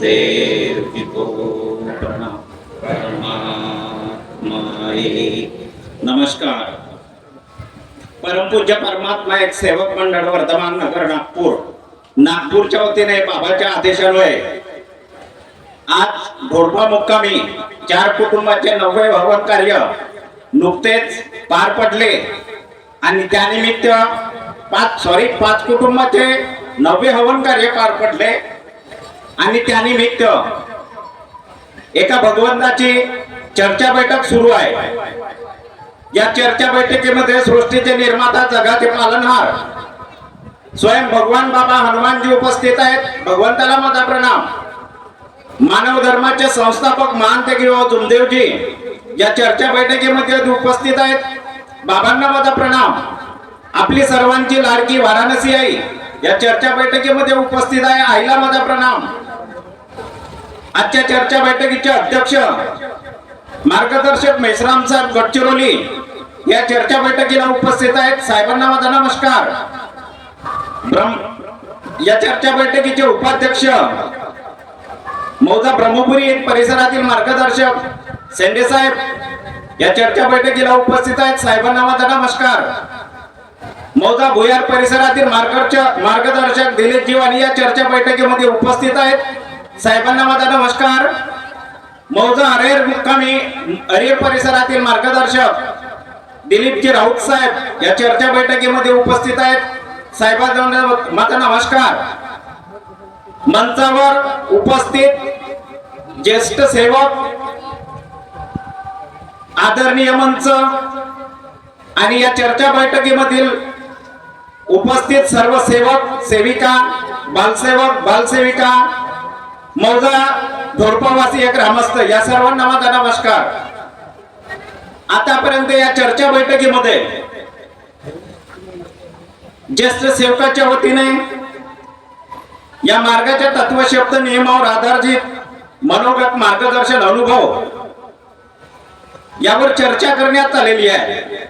देव को नमस्कार. परमपूज्य परमात्मा एक सेवक मंडळ वर्धमान नगर नागपूर. नागपूरच्या वतीने बाबाच्या आदेशामुळे आज ढोरपा मुक्कामी चार कुटुंबाचे नववे भवन कार्य नुकतेच पार पडले. आणि त्यानिमित्त पाच सॉरी पाच कुटुंबाचे नववे हवन कार्य पार पडले. आणि त्यानिमित्त एका भगवंताची चर्चा बैठक सुरू आहे. या चर्चा बैठकीमध्ये सृष्टीचे निर्माता जगाचे पालनहार स्वयं भगवान बाबा हनुमानजी उपस्थित आहेत. भगवंताला माझा प्रणाम. मानव धर्माचे संस्थापक महान किंवा जुमदेवजी या चर्चा बैठकीमध्ये उपस्थित आहेत. बाबांना माझा प्रणाम. आपली सर्वांची लाडकी वाराणसी आई या चर्चा बैठकीमध्ये उपस्थित आहे. आईला माझा प्रणाम. आजच्या चर्चा बैठकीचे अध्यक्ष मार्गदर्शक मेश्राम साहेब गडचिरोली या चर्चा बैठकीला उपस्थित आहेत. साहेबांना माझा नमस्कार. या चर्चा बैठकीचे उपाध्यक्ष मौजा ब्रह्मपुरी परिसरातील मार्गदर्शक सेंडे साहेब या चर्चा बैठकीला उपस्थित आहेत. साहेबांना माझा नमस्कार. मौजा भुयार परिसरातील मार्गदर्शक मार्गदर्शक दिलीप जीवानी या चर्चा बैठकीमध्ये उपस्थित आहेत. साहेबांना माझा नमस्कार. मौजा अरेर मुक्कामी अरेर परिसरातील मार्गदर्शक दिलीपजी राऊत साहेब या चर्चा बैठकीमध्ये उपस्थित आहेत. साहेबांना माझा नमस्कार. मंचावर उपस्थित ज्येष्ठ सेवक आदरणीय मंच आणि या चर्चा बैठकीमधील उपस्थित सर्व सेवक सेविका बालसेवक बालसेविका मौजा घोरपावासी एक ग्रामस्थ या सर्वांना माझा नमस्कार. आतापर्यंत या चर्चा बैठकीमध्ये ज्येष्ठ सेवकाच्या वतीने या मार्गाच्या तत्वशब्द नियमावर आधारित मनोगत मार्गदर्शन अनुभव यावर चर्चा करण्यात आलेली आहे.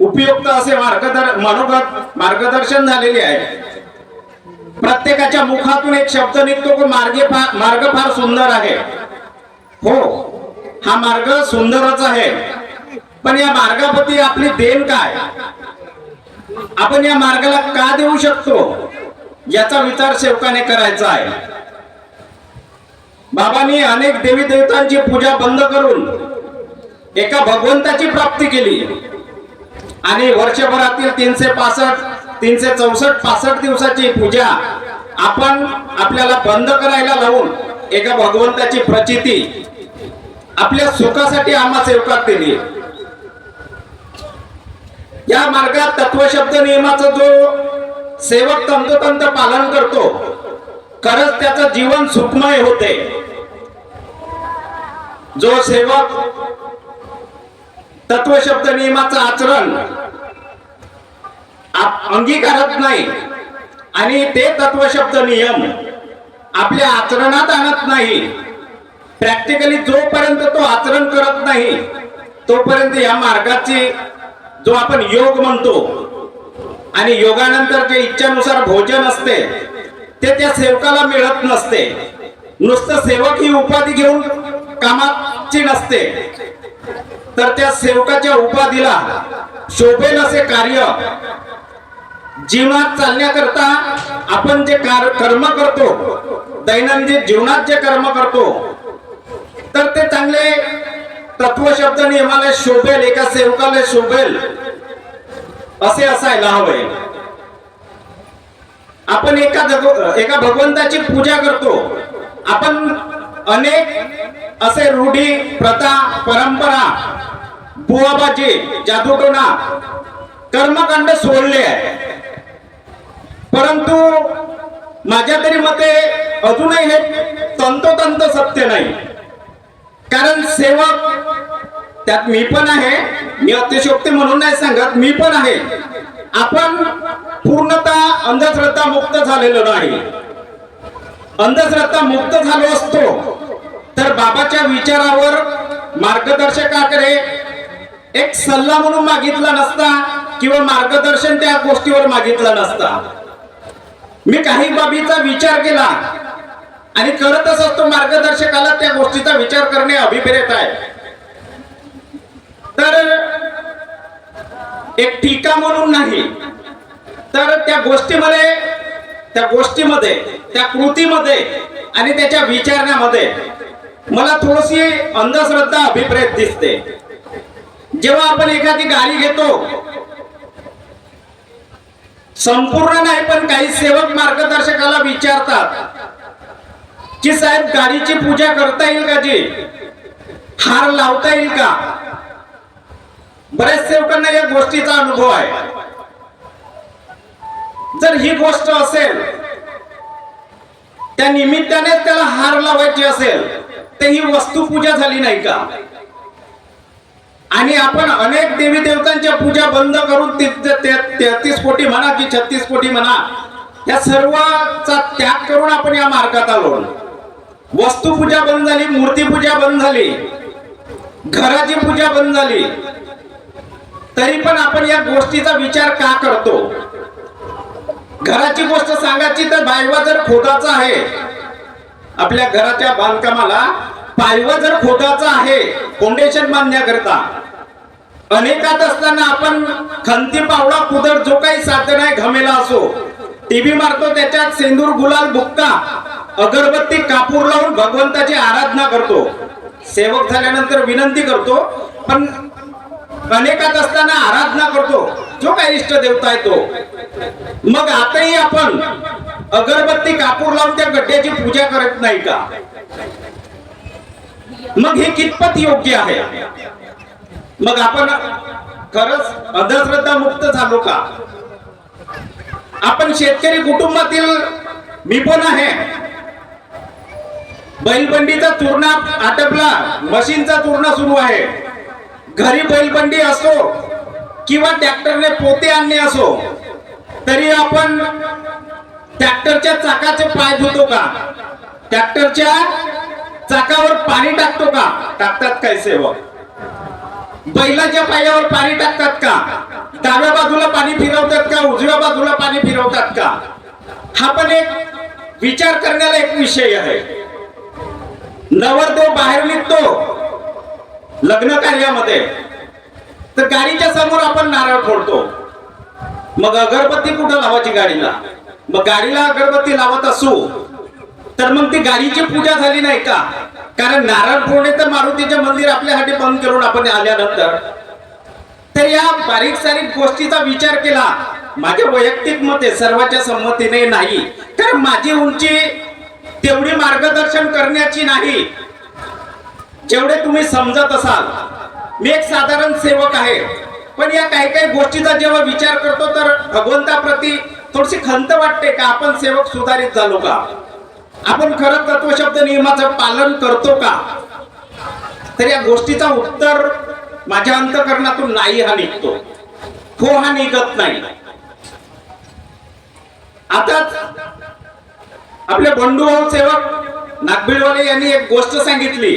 उपयुक्त असे मार्गदर मनोगत मार्गदर्शन झालेले आहे. प्रत्येकाच्या मुखातून एक शब्द निघतो की मार्गे फार मार्ग फार सुंदर आहे. हो हा मार्ग सुंदरच आहे. पण या मार्गाप्रती आपली देण काय? आपण या मार्गाला का देऊ शकतो? याचा विचार सेवकाने करायचा आहे. बाबांनी अनेक देवी देवतांची पूजा बंद करून एका भगवंताची प्राप्ती केली. आणि वर्षभरातील तीनशे पासष्ट तीनशे चौसष्ट पासष्ट दिवसाची पूजा आपण आपल्याला बंद करायला लावून एका भगवंताची प्रचिती आपल्या सुखासाठी आम्हा सेवकात दिली. या मार्गात तत्वशब्द नियमाचा जो सेवक तंतोतंत पालन करतो खरंच त्याचं जीवन सुखमय होते. जो सेवक तत्वशब्द नियमाचं आचरण अंगीकारत नाही. आणि ते तत्वशब्द नियम आपल्या आचरणात आणत नाही. प्रॅक्टिकली जोपर्यंत तो आचरण करत नाही तोपर्यंत या मार्गाची जो आपण योग म्हणतो आणि योगानंतर जे इच्छानुसार भोजन असते ते त्या सेवकाला मिळत नसते. नुसतं सेवक ही उपाधी घेऊन कामाची नसते. तर त्या सेवकाच्या उपाधीला शोभेल असे कार्य जीवनात चालण्याकरता आपण जे कार- कर्म करतो दैनंदिन जीवनात जे कर्म करतो तर ते चांगले तत्वशब्द नियमाला शोभेल एका सेवकाला शोभेल असे असायला हवे. आपण एका जग- एका भगवंताची पूजा करतो. आपण अनेक असे रूढी प्रथा परंपरा बुवाबाजी जादूटोना कर्मकांड सोडले आहे. परंतु माझ्या तरी मते अजूनही हे तंतोतंत सत्य नाही. कारण सेवक त्यात मी पण आहे मी अतिशोक्ती म्हणून नाही सांगत मी पण आहे. आपण पूर्णतः अंधश्रद्धा मुक्त झालेलो नाही. अंधश्रद्धा मुक्त झालो असतो तर बाबाच्या विचारावर मार्गदर्शकाकडे एक सल्ला म्हणून मागितला नसता किंवा मार्गदर्शन त्या गोष्टीवर मागितलं नसता. मी काही बाबीचा विचार केला. आणि करतच असतो मार्गदर्शकाला त्या गोष्टीचा विचार करणे अभिप्रेत आहे. तर एक टीका म्हणून नाही तर त्या गोष्टीमध्ये त्या गोष्टीमध्ये त्या कृतीमध्ये आणि त्याच्या विचारण्यामध्ये मला थोडीशी अंधश्रद्धा अभिप्रेत दिसते. जेव्हा आपण एखादी गाडी घेतो संपूर्ण नाही पण काही सेवक मार्गदर्शकाला विचारतात की साहेब गाडीची पूजा करता येईल का जी? हार लावता येईल का? बऱ्याच सेवकांना या गोष्टीचा अनुभव आहे. जर ही गोष्ट असेल त्या निमित्ताने त्याला हार लावायची असेल तर ही वस्तू पूजा झाली नाही का? आणि आपण अनेक देवी देवतांच्या पूजा बंद करून तेहतीस कोटी म्हणा की छत्तीस कोटी म्हणा या सर्वचा त्याग करून आपण या मार्गात आलो. वस्तू पूजा बंद झाली मूर्ती पूजा बंद झाली घराची पूजा बंद झाली. तरी पण आपण या गोष्टीचा विचार का करतो? घराची गोष्ट सांगायची तर बायवा जर खोदाचा आहे आपल्या घराच्या बांधकामाला पायवा जर खोटाचा आहे फाउंडेशन बांधण्याकरता. अनेकात असताना आपण खंती पावडा कुदर जो काही साधन आहे घमेला असो. टीव्ही मारतो त्याच्यात सेंदूर गुलाल बुक्का अगरबत्ती कापूर लावून भगवंताची आराधना करतो. सेवक झाल्यानंतर विनंती करतो पण अनेकात असताना आराधना करतो. जो काही इष्ट देवता आहे तो. मग आताही आपण अगरबत्ती कापूर लावून त्या गड्ड्याची पूजा करत नाही का? मग हे कितपत योग्य आहे? मग आपण खरंच अंधश्रद्धा मुक्त झालो का? आपण शेतकरी कुटुंबातील मी पण आहे. बैलबंडीचा चूर्णा आटपला मशीनचा चूर्ण सुरू आहे. घरी बैलबंडी असो किंवा ट्रॅक्टरने पोते आणणे असो तरी आपण ट्रॅक्टरच्या चाकाचे पाय धुतो का? ट्रॅक्टरच्या चाकावर पाणी टाकतो का? टाकतात काय सेवक? बैलाच्या पायावर पाणी टाकतात का? डाव्या बाजूला पाणी फिरवतात का? उजव्या बाजूला पाणी फिरवतात का? हा पण एक विचार करण्याला एक विषय आहे. नवरदेव बाहेर निघतो लग्न कार्यामध्ये. तर गाडीच्या समोर आपण नारळ फोडतो. मग अगरबत्ती कुठं लावायची गाडीला? मग गाडीला अगरबत्ती लावत असू तर मग ती गाडीची पूजा झाली नाही का? कारण नारळ फोडणे तर मारुतीचे मंदिर आपल्यासाठी बंद करून आपण आल्यानंतर. तर या बारीक सारीक गोष्टीचा विचार केला. माझ्या वैयक्तिक मते सर्वांच्या संमतीने नाही. तर माझी उंची तेवढी मार्गदर्शन करण्याची नाही. जेवढे तुम्ही समजत असाल. मी एक साधारण सेवक आहे. पण या काही काही गोष्टीचा जेव्हा विचार करतो तर भगवंताप्रती थोडीशी खंत वाटते का आपण सेवक सुधारित झालो का? आपण खरं तत्वशब्द नियमाचं पालन करतो का? तर या गोष्टीचा उत्तर माझ्या अंतकरणातून नाही हा निघतो. हो हा निघत नाही. आताच आपले बंडू भाऊ सेवक नागबिळवाले यांनी एक गोष्ट सांगितली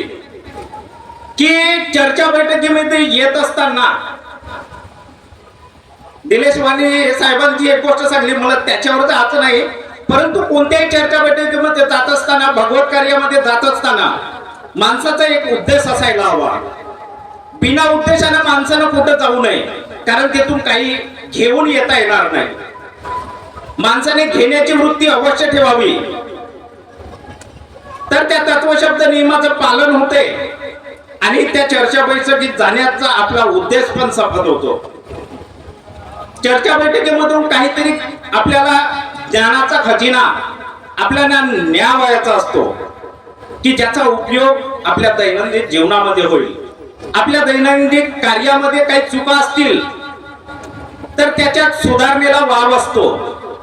की चर्चा बैठकीमध्ये येत असताना दिलेश वाणी साहेबांची एक गोष्ट सांगली. मला त्याच्यावर जायचं नाही. परंतु कोणत्याही चर्चा बैठकीमध्ये जात असताना भगवत कार्यामध्ये जात असताना माणसाचा एक उद्देश असायला हवा. बिना उद्देशानं माणसानं कुठं जाऊ नये कारण तिथून काही घेऊन येता येणार नाही. माणसाने घेण्याची वृत्ती अवश्य ठेवावी. तर त्या तत्वशब्द नियमाचं पालन होते आणि त्या चर्चा बैठकीत जाण्याचा आपला उद्देश पण सफल होतो. चर्चा बैठकीमधून काहीतरी आपल्याला ज्ञानाचा खजिना आपल्याला न्यावायचा असतो की ज्याचा उपयोग आपल्या दैनंदिन जीवनामध्ये होईल. आपल्या दैनंदिन कार्यामध्ये काही चुका असतील तर त्याच्यात सुधारणेला वाव असतो.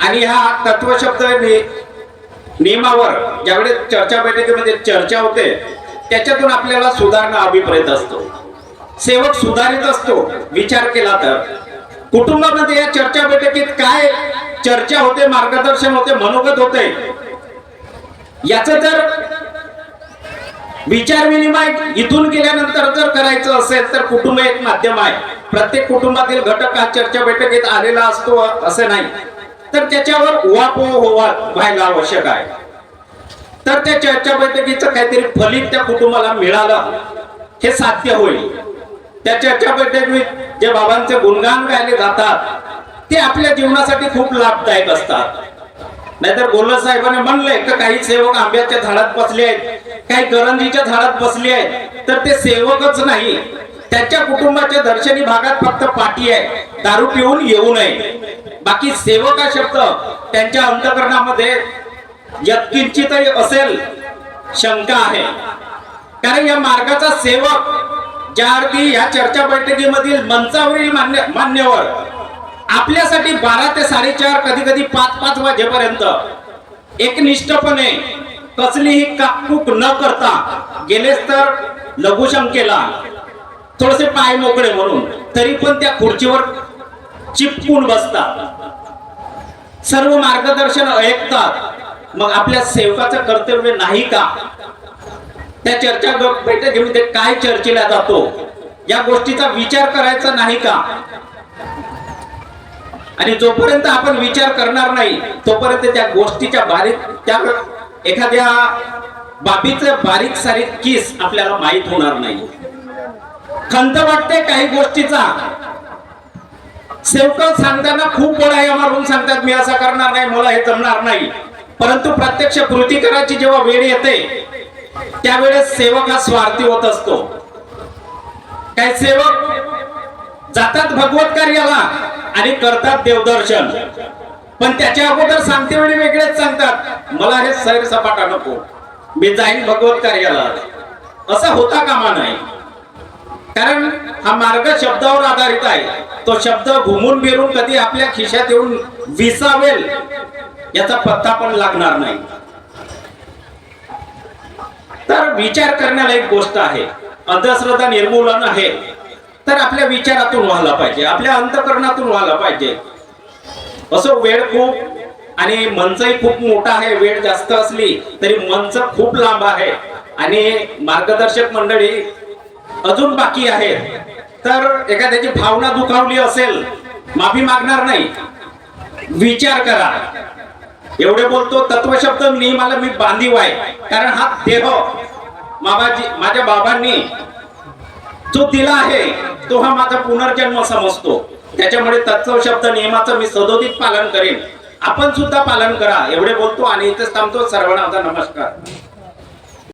आणि हा तत्वशब्द नियमावर ज्यावेळेस चर्चा बैठकीमध्ये चर्चा होते त्याच्यातून आपल्याला सुधारणा अभिप्रेत असतो. सेवक सुधारित असतो विचार केला तर. कुटुंबामध्ये या चर्चा बैठकीत काय चर्चा होते मार्गदर्शन होते मनोगत होते. याच जर विचार विनिमय इथून गेल्यानंतर जर करायचं असेल तर कुटुंब एक माध्यम आहे. प्रत्येक कुटुंबातील घटक हा चर्चा बैठकीत आलेला असतो असं नाही. तर त्याच्यावर उहापोह व्हायला आवश्यक आहे. तर त्या चर्चा बैठकीचं काहीतरी फलित त्या कुटुंबाला मिळालं. हे साध्य होईल. त्या चर्चा बैठकीत जे बाबांचे गुणगान गायले जातात ते आपल्या जीवनासाठी खूप लाभदायक असतात. नाहीतर गोल्ला साहेबांनी म्हणले की काही सेवक आंब्याच्या झाडात बसले आहेत काही करंजीच्या झाडात बसले आहेत तर ते सेवकच नाही. त्यांच्या कुटुंबाच्या दर्शनी भागात फक्त पाठी आहे दारू पिऊन येऊ नये. बाकी सेवक हा शब्द त्यांच्या अंतकरणामध्ये यत्किंचितही असेल शंका आहे. कारण या मार्गाचा सेवक ज्या अर्थी या चर्चा बैठकीमधील मंचावरील मान्य मान्यवर आपल्यासाठी बारा ते साडेचार कधी कधी पाच पाच वाजेपर्यंत. एकनिष्ठपणे कसलीही काकूक न करता गेलेच तर लघुशंकेला थोडेसे पाय मोकळे म्हणून तरी पण त्या खुर्चीवर चिपकून बसतात. सर्व मार्गदर्शन ऐकतात. मग आपल्या सेवकाचं कर्तव्य नाही का? त्या चर्चा बैठक घेऊन ते काय चर्चेला जातो? या गोष्टीचा विचार करायचा नाही का? आणि जोपर्यंत आपण विचार करणार नाही तोपर्यंत त्या गोष्टीच्या बारीक त्या एखाद्या बाबीचं बारीक सारीक किस आपल्याला माहीत होणार नाही. खंत वाटते काही गोष्टीचा. सेवक सांगताना खूप बळाया मारून सांगतात मी असं करणार नाही मला हे जमणार नाही. परंतु प्रत्यक्ष कृती करायची जेव्हा वेळ येते त्यावेळेस सेवक हा स्वार्थी होत असतो. काय सेवक? जातात भगवत कार्याला आणि करतात देवदर्शन. पण त्याच्या अगोदर सांगते वेळी वेगळेच सांगतात मला हे सैर सपाटा नको मी जाईन भगवत कार्याला. असा होता कामा नाही. कारण हा मार्ग शब्दावर आधारित आहे. तो शब्द घुमून फिरून कधी आपल्या खिशात येऊन विसावेल याचा पत्ता पण लागणार नाही. तर विचार करण्याला एक गोष्ट आहे. अंधश्रद्धा निर्मूलन आहे. तर आपल्या विचारातून व्हायला पाहिजे आपल्या अंतकरणातून व्हायला पाहिजे. असं वेळ खूप आणि मंचही खूप मोठा आहे वेळ जास्त असली तरी मंच खूप लांब आहे. आणि मार्गदर्शक मंडळी अजून बाकी आहेत. तर एखाद्याची भावना दुखावली असेल माफी मागणार नाही. विचार करा. एवढे बोलतो तत्वशब्द मला मी बांधीव आहे. कारण हा देह बाबाजी माझ्या बाबांनी जो दिला आहे तो हा माझा पुनर्जन्म समजतो. त्याच्यामुळे तत्सव शब्द नियमाचं मी सदोदित पालन करेन. आपण सुद्धा पालन करा. एवढे बोलतो आणि इथेच थांबतो. सर्वांना नमस्कार.